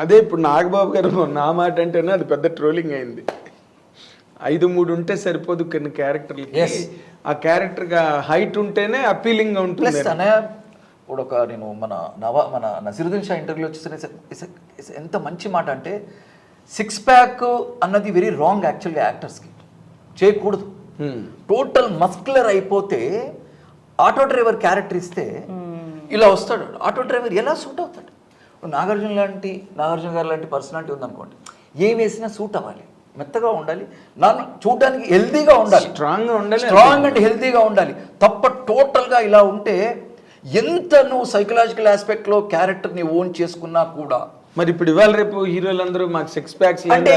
అదే ఇప్పుడు నాగబాబు గారు నా మాట అంటేనే అది పెద్ద ట్రోలింగ్ అయింది. ఐదు మూడు ఉంటే సరిపోదు కొన్ని క్యారెక్టర్లకి Yes. ఆ క్యారెక్టర్గా హైట్ ఉంటేనే అపీలింగ్గా ఉంటుంది. ఇప్పుడు ఒక నేను మన నవా మన నసిరుద్దీన్ షా ఇంటర్వ్యూలో వచ్చేసి ఎంత మంచి మాట అంటే సిక్స్ ప్యాక్ అన్నది వెరీ రాంగ్ యాక్చువల్గా యాక్టర్స్కి చేయకూడదు. Hmm. టోటల్ మస్కులర్ అయిపోతే ఆటో డ్రైవర్ క్యారెక్టర్ ఇస్తే ఇలా వస్తాడు. ఆటో డ్రైవర్ ఎలా సూట్ అవుతాడు? నాగార్జున లాంటి నాగార్జున గారు లాంటి పర్సనాలిటీ ఉందనుకోండి ఏం వేసినా సూట్ అవ్వాలి. మెత్తగా ఉండాలి. నన్ను చూడడానికి హెల్తీగా ఉండాలి. స్ట్రాంగ్గా ఉండాలి స్ట్రాంగ్ అండ్ హెల్తీగా ఉండాలి. తప్ప టోటల్గా ఇలా ఉంటే ఎంత నువ్వు సైకలాజికల్ ఆస్పెక్ట్లో క్యారెక్టర్ని ఓన్ చేసుకున్నా కూడా మరి ఇప్పుడు ఇవాళ రేపు హీరోలందరూ మాకు సిక్స్ ప్యాక్స్ అంటే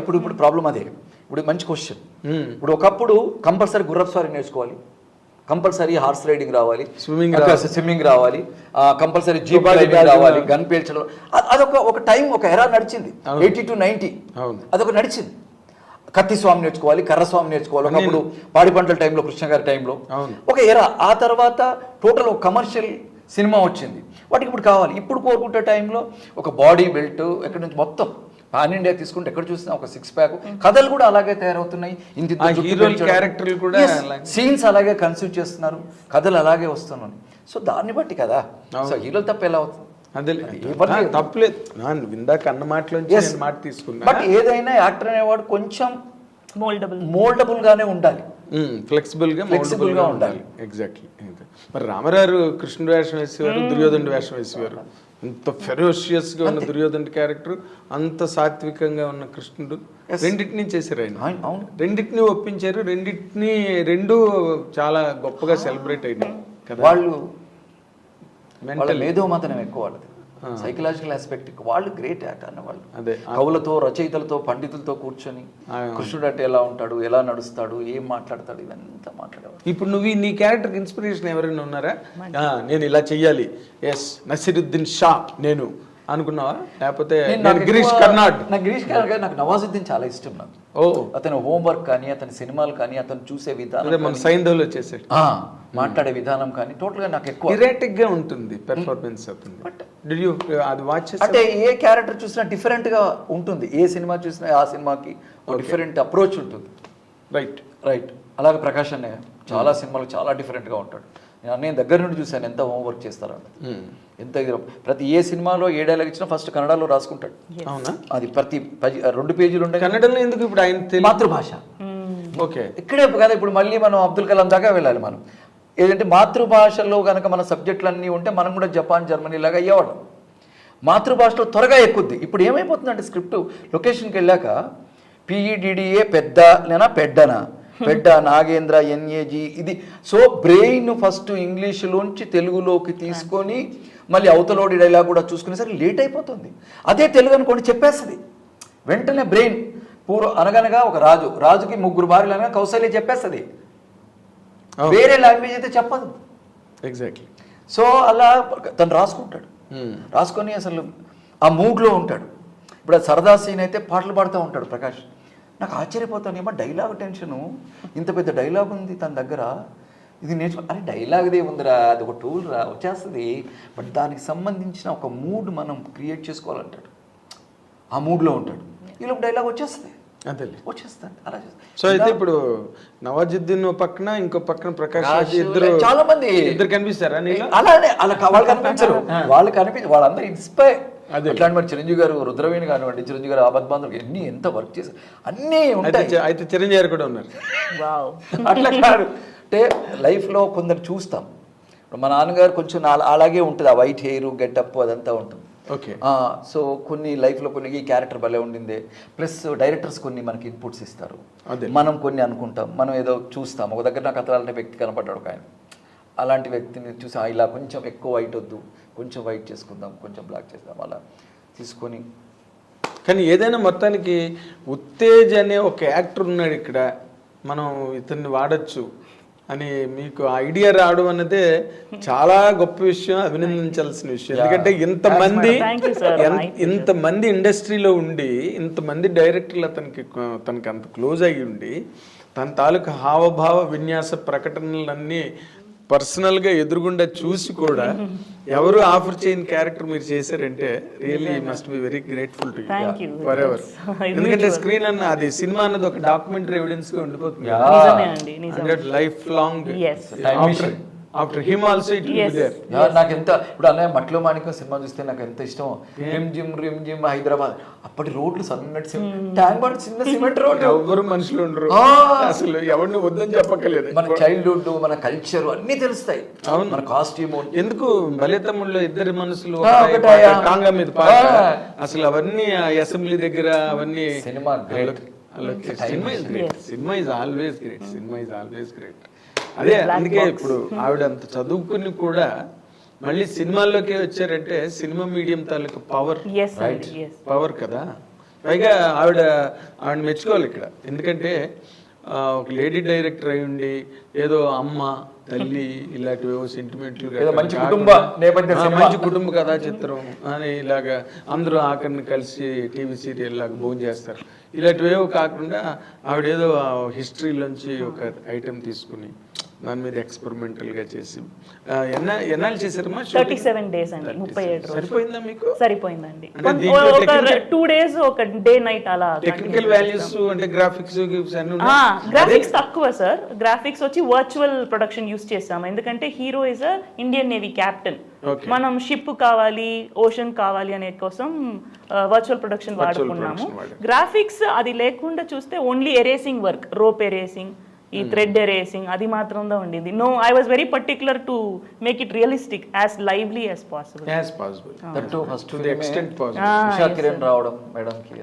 ఇప్పుడు ఇప్పుడు ప్రాబ్లం అదే. ఇప్పుడు మంచి క్వశ్చన్ ఇప్పుడు ఒకప్పుడు కంపల్సరీ గుర్రపు స్వారీ నేర్చుకోవాలి. కంపల్సరీ హార్స్ రైడింగ్ రావాలి. Swimming స్విమ్మింగ్ రావాలి. కంపల్సరీ జీప్ డ్రైవింగ్ పేల్చడం. రావాలి గన్ పేల్చడం. అదొక ఒక టైం ఒక ఎరా నడిచింది. Eighty two ninety. అదొక నడిచింది. కత్తి స్వామి నేర్చుకోవాలి కర్ర స్వామి నేర్చుకోవాలి. ఒకప్పుడు పాడి పంటల టైంలో కృష్ణ గారి టైంలో. ఒక ఎరా. ఆ తర్వాత టోటల్ ఒక కమర్షియల్ సినిమా వచ్చింది. వాటికి ఇప్పుడు కావాలి. ఇప్పుడు కోరుకుంటే టైంలో ఒక బాడీ బెల్ట్ ఎక్కడి నుంచి మొత్తం పాన్ ఇండియా తీసుకుంటే ఎక్కడ చూసినా ఒక సిక్స్ ప్యాక్ కథలు కూడా అలాగే తయారవుతున్నాయి. ఇంత. క్యారెక్టర్లు కూడా. సీన్స్ అలాగే. కన్సూవ్ చేస్తున్నారు. కథలు అలాగే వస్తున్నాయి. సో దాన్ని బట్టి కదా. సో హీరోలు తప్ప ఎలా అవుతుంది? అదే ఎవరిని- ఆ, తప్పులేదు ఇందాక అన్న. నేను మాట తీసుకున్నా. బట్ ఏదైనా యాక్టర్ అనేవాడు కొంచెం మోల్డబుల్ మోల్డబుల్ గానే ఉండాలి ఫ్లెక్సిబుల్గా మౌల్డబుల్గా ఉండాలి. ఉండాలి. ఎగ్జాక్ట్లీ మరి రామరారు కృష్ణుడు వేషం వేసేవారు దుర్యోధనుడు వేషం వేసేవారు. అంత ఫెరోషియస్గా ఉన్న దుర్యోధనుడి క్యారెక్టర్ అంత సాత్వికంగా ఉన్న కృష్ణుడు. రెండింటినీ చేశారు ఆయన. అవును, రెండింటిని ఒప్పించారు రెండింటిని రెండు చాలా గొప్పగా సెలబ్రేట్ అయినాయి వాళ్ళు మెంటల్ మేధోమతనం ఎక్కువ వాళ్ళది. సైకలాజికల్ ఆస్పెక్ట్ వాళ్ళు గ్రేట్ యాక్టర్ అన్న వాళ్ళు అదే. కవులతో రచయితలతో పండితులతో కూర్చొని. కృష్ణుడు అంటే ఎలా ఉంటాడు ఎలా నడుస్తాడు ఏం మాట్లాడతాడు ఇవంతా మాట్లాడేవాడు ఇప్పుడు నువ్వు ఈ- నీ క్యారెక్టర్ ఇన్స్పిరేషన్ ఎవరైనా ఉన్నారా? నేను ఇలా చెయ్యాలి. ఎస్ నసిరుద్దీన్ షా నేను. అనుకున్నావా? లేకపోతే గిరీష్ కర్నాడ్. నాకు గిరీష్ కర్నాడ్ గారు నాకు నవాజుద్దీన్ చాలా ఇష్టం నాకు. ఓ. అతని హోంవర్క్ కానీ అతని సినిమాలు కానీ అతను చూసే విధానం మన సైంధవ్లో వచ్చేసాడు. ఆ, మాట్లాడే విధానం కానీ టోటల్గా నాకు ఎక్కువ. ఇరాటిక్గా ఉంటుంది పెర్ఫార్మెన్స్ అవుతుంది you అది వాచ్ అంటే ఏ క్యారెక్టర్ చూసినా డిఫరెంట్గా ఉంటుంది. ఏ సినిమా చూసినా ఆ సినిమాకి డిఫరెంట్ అప్రోచ్ ఉంటుంది. రైట్ రైట్ అలాగే ప్రకాష్ అన్నయ్య చాలా సినిమాలు చాలా different గా ఉంటాడు. నేను అన్నయ్య దగ్గర నుండి చూశాను ఎంత హోంవర్క్ చేస్తారో ఎంత ఇది ప్రతి ఏ సినిమాలో ఏ డైలాగ్ ఇచ్చినా ఫస్ట్ కన్నడలో రాసుకుంటాడు. అవునా? అది ప్రతి పది- రెండు పేజీలు ఉండే కన్నడలో ఎందుకు ఇప్పుడు ఆయన మాతృభాష. ఓకే. ఇక్కడే కదా ఇప్పుడు మళ్ళీ మనం అబ్దుల్ కలాం దాకా వెళ్ళాలి మనం. ఏదంటే మాతృభాషలో కనుక మన సబ్జెక్టులు అన్నీ ఉంటే మనం కూడా జపాన్ జర్మనీ లాగా అయ్యేవాళ్ళం. మాతృభాషలో త్వరగా ఎక్కుద్ది. ఇప్పుడు ఏమైపోతుందంటే స్క్రిప్ట్ లొకేషన్కి వెళ్ళాక పిఈడిడిఏ పెద్ద లేనా పెద్దనా? పెద్ద నాగేంద్ర ఎన్ఏజి ఇది. సో బ్రెయిన్ ఫస్ట్ ఇంగ్లీషులోంచి తెలుగులోకి తీసుకొని మళ్ళీ అవతలోడి డైలాగ్ కూడా చూసుకునేసరికి లేట్ అయిపోతుంది. అదే తెలుగు అనుకోండి చెప్పేస్తుంది. వెంటనే బ్రెయిన్ పూర్వ అనగనగా ఒక రాజు రాజుకి ముగ్గురు భార్యలు అనగా కౌశల్య చెప్పేస్తుంది. వేరే లాంగ్వేజ్ అయితే చెప్పదు. ఎగ్జాక్ట్లీ సో అలా తను రాసుకుంటాడు. రాసుకొని అసలు ఆ మూడ్లో ఉంటాడు. ఇప్పుడు సరదా సీన్ అయితే పాటలు పాడుతూ ఉంటాడు ప్రకాష్. నాకు ఆశ్చర్యపోతాను ఏమో డైలాగ్ టెన్షను ఇంత పెద్ద డైలాగ్ ఉంది తన దగ్గర. ఇది నేర్చుకో అరే డైలాగ్దే ఉందిరా అది ఒక టూల్ రా వచ్చేస్తుంది. బట్ దానికి సంబంధించిన ఒక మూడ్ మనం క్రియేట్ చేసుకోవాలంటాడు. ఆ మూడ్లో ఉంటాడు. ఈలోపు డైలాగ్ వచ్చేస్తుంది. అదేలే వచ్చేస్తాడు అలా సో అయితే ఇప్పుడు నవాజుద్దీన్ పక్కన ఇంకో పక్కన ప్రకాష్ ఇద్దరు చాలా మంది. ఇద్దరు కనిపిస్తారా అలానే అలా వాళ్ళు కనిపించరు. వాళ్ళు కనిపించ వాళ్ళందరూ ఇన్స్పైర్. అట్లాంటి మరి చిరంజీవి గారు రుద్రవేణి కానివ్వండి చిరంజీవి గారు ఆపద్ బాంధవులు ఎన్ని ఎంత వర్క్ చేశారు అన్నీ ఉంటాయి. అయితే చిరంజీవి గారు కూడా ఉన్నారు. అట్లా కాదు. అంటే లైఫ్లో కొందరు చూస్తాం. ఇప్పుడు మా నాన్నగారు కొంచెం అలాగే ఉంటుంది. ఆ వైట్ హెయిర్ గెటప్ అదంతా ఉంటుంది. ఓకే. సో కొన్ని లైఫ్లో కొన్ని ఈ క్యారెక్టర్ భలే ఉండిందే. ప్లస్ డైరెక్టర్స్ కొన్ని మనకి ఇన్పుట్స్ ఇస్తారు. అదే. మనం కొన్ని అనుకుంటాం. మనం ఏదో చూస్తాం. ఒక దగ్గర నాకు అతలాంటి వ్యక్తి కనపడ్డాడు ఒక ఆయన. అలాంటి వ్యక్తిని చూసి "ఆ, ఇలా కొంచెం ఎక్కువ వైట్ వద్దు కొంచెం వైట్ చేసుకుందాం కొంచెం బ్లాక్ చేద్దాం అలా తీసుకొని. కానీ ఏదైనా మొత్తానికి ఉత్తేజ్ అనే ఒక యాక్టర్ ఉన్నాడు ఇక్కడ. మనం ఇతన్ని వాడచ్చు అని మీకు ఐడియా రావడం అన్నదే చాలా గొప్ప విషయం అభినందించాల్సిన విషయం. ఎందుకంటే ఇంతమంది. ఇంతమంది ఇండస్ట్రీలో ఉండి ఇంతమంది డైరెక్టర్లు అతనికి తనకి అంత క్లోజ్ అయ్యి ఉండి తన తాలూకు హావభావ విన్యాస ప్రకటనలన్నీ పర్సనల్గా ఎదురుగుండా చూసి కూడా ఎవరు ఆఫర్ చేయని క్యారెక్టర్ మీరు చేశారంటే really must be very grateful to Thank you. For ever ఎందుకంటే స్క్రీన్ అన్న అది సినిమా అన్నది ఒక డాక్యుమెంటరీ ఎవిడెన్స్గా ఉండిపోతుంది. Life long. After him also it there నాకు ఎంత ఇప్పుడు అన్నయ్య మట్లో మాణిక్యం సినిమా చూస్తే నాకు ఎంత ఇష్టం. రిమ్ జిమ్ రిమ్ జిమ్ హైదరాబాద్. అప్పటి రోడ్లు సన్నటి సిమెంట్ ట్యాంక్ బండ్ చిన్న సిమెంట్ రోడ్ ఎవరు మనుషులు ఉండరు. అసలు ఎవరిని వద్దని చెప్పక్కర్లేదు. మన చైల్డ్హుడ్ మన కల్చర్ అన్ని తెలుస్తాయి. అవును. మన కాస్ట్యూమ్ ఎందుకు బలితమ్ముళ్ళు ఇద్దరి టాంగా మీద. అసలు అవన్నీ ఆ అసెంబ్లీ దగ్గర అవన్నీ cinema great. Cinema is great cinema is always great cinema is always great అదే అందుకే ఇప్పుడు ఆవిడ అంత చదువుకుని కూడా మళ్ళీ సినిమాల్లోకి వచ్చారంటే సినిమా మీడియం తాలూకు పవర్ పవర్ కదా. పైగా ఆవిడ ఆవిడ మెచ్చుకోవాలి ఇక్కడ. ఎందుకంటే ఒక లేడీ డైరెక్టర్ అయి ఉండి ఏదో అమ్మ తల్లి ఇలాంటివి సెంటిమెంట్లు ఏదో మంచి కుటుంబ నేపథ్య సినిమా. మంచి కుటుంబ కథా చిత్రం అని ఇలాగా అందరూ ఆఖరిని కలిసి టీవీ సీరియల్ లాగా భోజనం చేస్తారు. ఇలాంటివేవో కాకుండా ఆవిడ ఏదో హిస్టరీలోంచి ఒక ఐటెం తీసుకుని దాని మీద experimental గా చేసి ఆ, ఎన్న ఎన్నాళ్ళు చేశారమ్మా థర్టీ సెవెన్ డేస్ అండి ముప్పై ఏడు రోజులు. సరిపోయిందా మీకు? సరిపోయిందండి. ఒక టూ డేస్ ఒక డే నైట్ అలా టెక్నికల్ వాల్యూస్ అంటే గ్రాఫిక్స్. గ్రాఫిక్స్ తక్కువ సార్ గ్రాఫిక్స్ వచ్చి వర్చువల్ ప్రొడక్షన్ యూస్ చేస్తాం. ఎందుకంటే hero is a Indian Navy captain. మనం షిప్ కావాలి ఓషన్ కావాలి అనే కోసం వర్చువల్ ప్రొడక్షన్ వాడుకున్నాము. గ్రాఫిక్స్ అది లేకుండా చూస్తే only erasing work rope erasing ఈ Hmm. థ్రెడ్ ఎరేసింగ్ అది మాత్రంగా ఉండింది. No I was very particular to make it realistic as lively as possible as possible that first to the extent possible Usha Kiran రావడం madam కి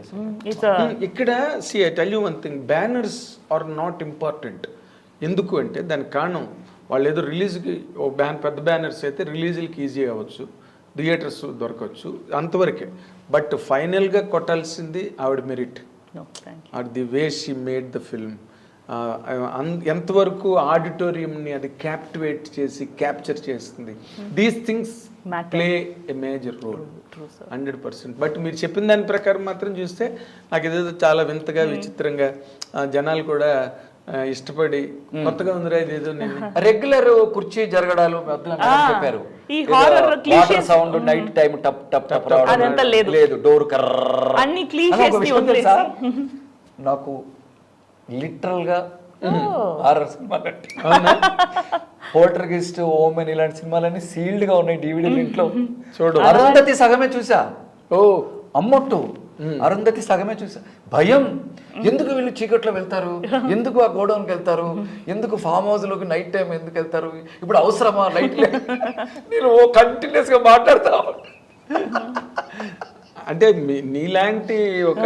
it's ఇక్కడ see I tell you one thing banners are not important ఎందుకు అంటే దానికి కారణం వాళ్ళు ఏదో రిలీజ్కి ఓ బ్యాన్ పెద్ద బ్యానర్స్ అయితే రిలీజులకి ఈజీ అవ్వచ్చు థియేటర్స్ దొరకవచ్చు అంతవరకే. బట్ ఫైనల్గా కొట్టాల్సింది ఆవిడ merit are the way she made the film ఎంతవరకు ఆడిటోరియంని అది క్యాప్టివేట్ చేసి క్యాప్చర్ చేస్తుంది. These things. Play a major role hundred percent. But మీరు చెప్పిన దాని ప్రకారం మాత్రం చూస్తే నాకు ఇదేదో చాలా వింతగా విచిత్రంగా ఆ, జనాలు కూడా ఇష్టపడి కొత్తగా ఉందిరా ఇదేదో నేను. రెగ్యులర్ కుర్చీ జరగడాలు చెప్పారు. ఈ cliches- సౌండ్ నైట్ టైం టప్ టప్ టప్ రావడం అదంతా లేదు. లేదు. డోర్ కర్ర అన్ని cliches ని వదిలేసి. నాకు లిటరల్గా Oh. హారర్ సినిమా అవునా? హోల్టర్ గెస్ట్ ఓమెన్ ఇలాంటి సినిమాలన్నీ సీల్డ్గా ఉన్నాయి డివిడీలు ఇంట్లో చూడు. అరుంధతి సగమే చూసా. ఓ. అమ్మొట్టు. అరుంధతి సగమే చూసా. భయం. ఎందుకు వీళ్ళు చీకట్లో వెళ్తారు? ఎందుకు ఆ గోడౌన్కి వెళ్తారు? ఎందుకు ఫామ్ హౌస్లోకి నైట్ టైం ఎందుకు వెళ్తారు? ఇప్పుడు అవసరమా లైట్ నేను ఓ కంటిన్యూస్గా మాట్లాడతా అంటే నీలాంటి ఒక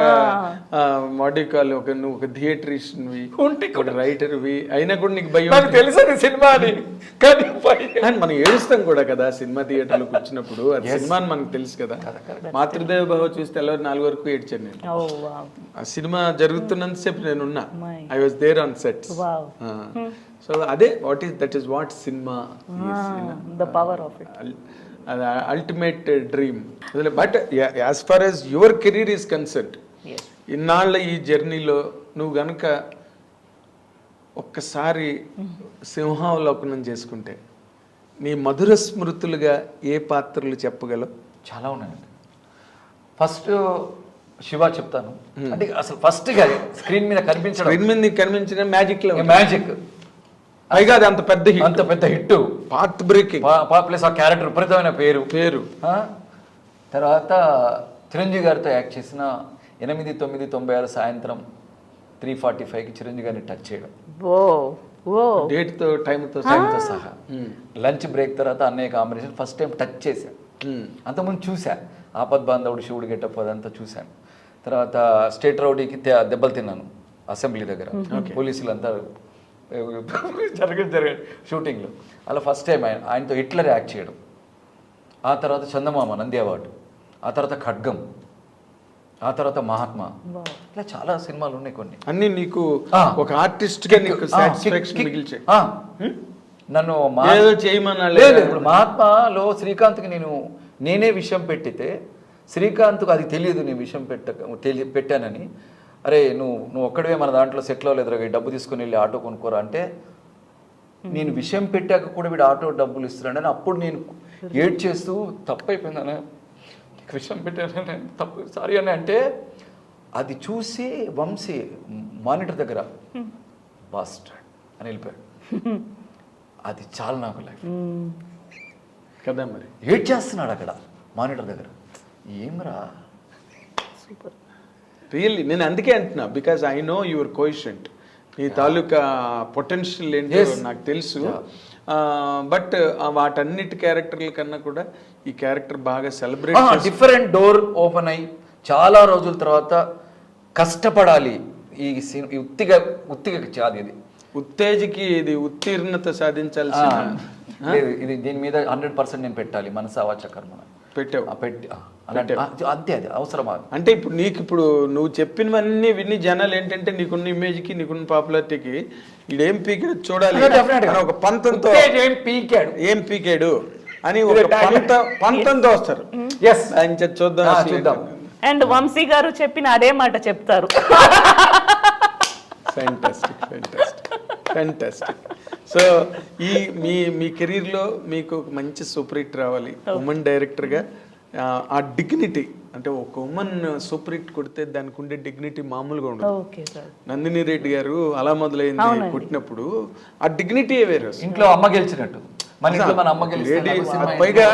మాడికాల్ ఒక నువ్వు ఒక థియేటరిషన్వి ఉంటే ఒక రైటర్వి అయినా కూడా నీకు భయం నాకు తెలుసు సినిమా అని కానీ మనం ఏడుస్తాం కూడా కదా సినిమా థియేటర్లోకి వచ్చినప్పుడు. అది సినిమా అని మనకు తెలుసు కదా. మాతృదేవ భావ చూస్తే ఎలా నాలుగు వరకు ఏడ్చాను నేను. ఓ వావ్ ఆ సినిమా జరుగుతున్నంతసేపు నేను ఉన్నా. My. I was there on sets. So అదే what is that is what cinema the power of it ultimate dream but as far as your career is concert ఇన్నాళ్ళ ఈ జర్నీలో నువ్వు గనక ఒక్కసారి సింహావలోకనం చేసుకుంటే నీ మధుర స్మృతులుగా ఏ పాత్రలు చెప్పగలవు? చాలా ఉన్నాయండి. ఫస్ట్ శివ చెప్తాను. అంటే అసలు ఫస్ట్గా స్క్రీన్ మీద కనిపించడం. స్క్రీన్ మీద కనిపించిన మ్యాజిక్లో మ్యాజిక్ పైగా అది అంత పెద్ద హిట్ అంత పెద్ద హిట్ పాత్ బ్రేకింగ్ ప్లస్ ఆ క్యారెక్టర్ విపరీతమైన పేరు. పేరు. ఆ? తర్వాత చిరంజీవి గారితో యాక్ట్ చేసిన ఎనిమిది తొమ్మిది తొంభై ఆరు సాయంత్రం త్రీ ఫార్టీ ఫైవ్కి చిరంజీవి గారిని టచ్ చేయడం. ఓ ఓ. డేట్తో టైం తో సాయంతో సహా. లంచ్ బ్రేక్ తర్వాత అన్నయ్య కాంబినేషన్ ఫస్ట్ టైం టచ్ చేశాను అంతకుముందు చూసా ఆపద్ బాంధవుడు శివుడు గెటప్ అదంతా చూశాను. తర్వాత స్టేట్ రౌడీకి దెబ్బలు తిన్నాను. అసెంబ్లీ దగ్గర. పోలీసులు అంతా జరగదు జరగదు షూటింగ్లో. అలా ఫస్ట్ టైం ఆయన ఆయనతో హిట్లర్ యాక్ట్ చేయడం. ఆ తర్వాత చందమామ నంది అవార్డు. ఆ తర్వాత ఖడ్గం. ఆ తర్వాత మహాత్మా. ఇట్లా చాలా సినిమాలు ఉన్నాయి కొన్ని. అన్ని నీకు. ఒక ఆర్టిస్ట్గా నీకు సాటిస్ఫాక్షన్ ఆ. నన్ను ఏదో చేయమనాలి ఇప్పుడు మహాత్మాలో శ్రీకాంత్కి నేను నేనే విషయం పెట్టితే శ్రీకాంత్కు అది తెలియదు నేను విషయం పెట్ట పెట్టానని. అరే నువ్వు నువ్వు ఒక్కడివే మన దాంట్లో సెటిల్ అవ్వలేదురా ఈ డబ్బు తీసుకుని వెళ్ళి ఆటో కొనుక్కోరా అంటే నేను విషయం పెట్టాక కూడా వీడు ఆటో డబ్బులు ఇస్తున్నాడని అప్పుడు నేను ఏడ్ చేస్తూ తప్పు అయిపోయిందనే విషయం పెట్టాను తప్పు సారీ అని అంటే అది చూసి వంశీ మానిటర్ దగ్గర బాస్టర్డ్ అని వెళ్ళిపోయాడు. అది చాలా నాకు లైఫ్. కదా మరి. ఏడ్ చేస్తున్నాడు అక్కడ మానిటర్ దగ్గర. ఏమరా సూపర్. రియల్లీ నేను అందుకే అంటున్నా because I know your quotient నీ తాలూకా పొటెన్షియల్ ఏంటో. నాకు తెలుసు. బట్ వాటన్నిటి క్యారెక్టర్ల కన్నా కూడా ఈ క్యారెక్టర్ బాగా సెలబ్రేట్ డిఫరెంట్ డోర్ ఓపెన్ అయ్యి చాలా రోజుల తర్వాత కష్టపడాలి ఈ ఈ ఉత్తిగా ఉత్తిగా కాదు ఇది. ఉత్తేజకి ఇది ఉత్తీర్ణత సాధించాల్సిన ఇది దీని మీద హండ్రెడ్ పర్సెంట్ నేను పెట్టాలి మనసు అవాచ కర్మ పెట్టావు. పెట్టి అంతే అది అవసరమా? అంటే ఇప్పుడు నీకు ఇప్పుడు నువ్వు చెప్పినవన్నీ విని జనాలు ఏంటంటే నీకున్న ఇమేజ్కి నీకున్న పాపులారిటీకి ఈడేం పీకాడు చూడాలి. ఒక పంతంతో ఏం పీకాడు? ఏం పీకాడు అని ఒక పంత పంతంతో వస్తారు. ఎస్ ఆయన చేత చూద్దాం చూద్దాం. అండ్ వంశీ గారు చెప్పిన అదే మాట చెప్తారు. ఫ్యాంటాస్టిక్ ఫ్యాంటాస్టిక్ ఫ్యాంటాస్టిక్ సో ఈ మీ మీ కెరీర్లో మీకు ఒక మంచి సూపర్ హిట్ రావాలి. ఉమెన్ డైరెక్టర్గా. ఆ డిగ్నిటీ అంటే ఒక ఉమెన్ సూపర్ హిట్ కొడితే దానికి ఉండే డిగ్నిటీ మామూలుగా ఉండదు. Okay sir. నందిని రెడ్డి గారు అలా మొదలైంది. కొట్టినప్పుడు ఆ డిగ్నిటీ వేరు. ఇంట్లో అమ్మ గెలిచినట్టు. పైగా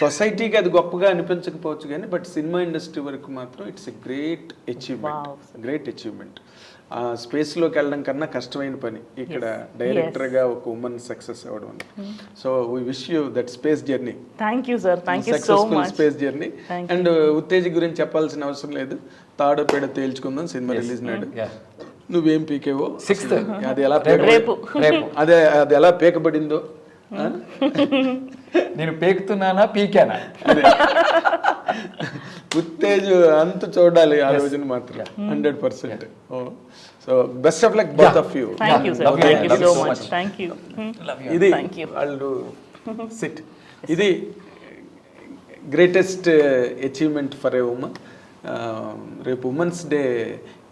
సొసైటీకి అది గొప్పగా అనిపించకపోవచ్చు కానీ బట్ సినిమా ఇండస్ట్రీ వరకు మాత్రం it's a great achievement. Great achievement. ఆ స్పేస్లోకి వెళ్ళడం కన్నా కష్టమైన పని. ఇక్కడ డైరెక్టర్గా ఒక ఉమెన్ సక్సెస్ అవ్వడం Hmm. So we wish you that space journey thank you sir thank you so successful much space journey and Uttej గురించి చెప్పాల్సిన అవసరం లేదు. తాడో పేడ తేల్చుకుందాం సినిమా రిలీజ్ నాడు. నువ్వేం పీకేవో? Sixth. అది ఎలా రేపు. రేపు. రేపు. అదే అది ఎలా పీకబడిందో? నేను పేకుతున్నానా పీకానా? ఉత్తేజ్ అంత చూడాలి ఆ రోజున మాత్రం. Hundred percent. So best of luck both of you ఇది. వాళ్ళు సిట్ ఇది greatest achievement for a women రేపు ఉమెన్స్ డే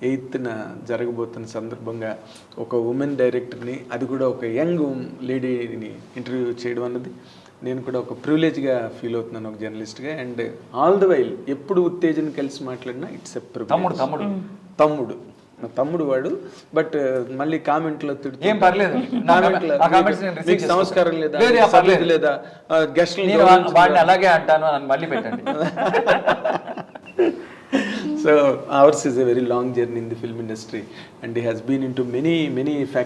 ఎయిత్న జరగబోతున్న సందర్భంగా ఒక ఉమెన్ డైరెక్టర్ని అది కూడా ఒక యంగ్ లేడీని ఇంటర్వ్యూ చేయడం అన్నది నేను కూడా ఒక ప్రివిలేజ్గా ఫీల్ అవుతున్నాను ఒక జర్నలిస్ట్గా. అండ్ ఆల్ ద వైల్ ఎప్పుడు ఉత్తేజన కలిసి మాట్లాడినా ఇట్స్ ఎ తమ్ముడు తమ్ముడు. తమ్ముడు. నా తమ్ముడు వాడు. బట్ మళ్ళీ కామెంట్లో తిడుతూ ఏం పర్లేదు. నా కామెంట్లో ఆ comments నేను మీకు. సంస్కారం లేదా? పర్లేదు. లేదా? గెస్ట్ అలాగే అంటాను అని మళ్ళీ పెట్టండి. So ours is a very long journey in the film industry and he has been into many, many factors.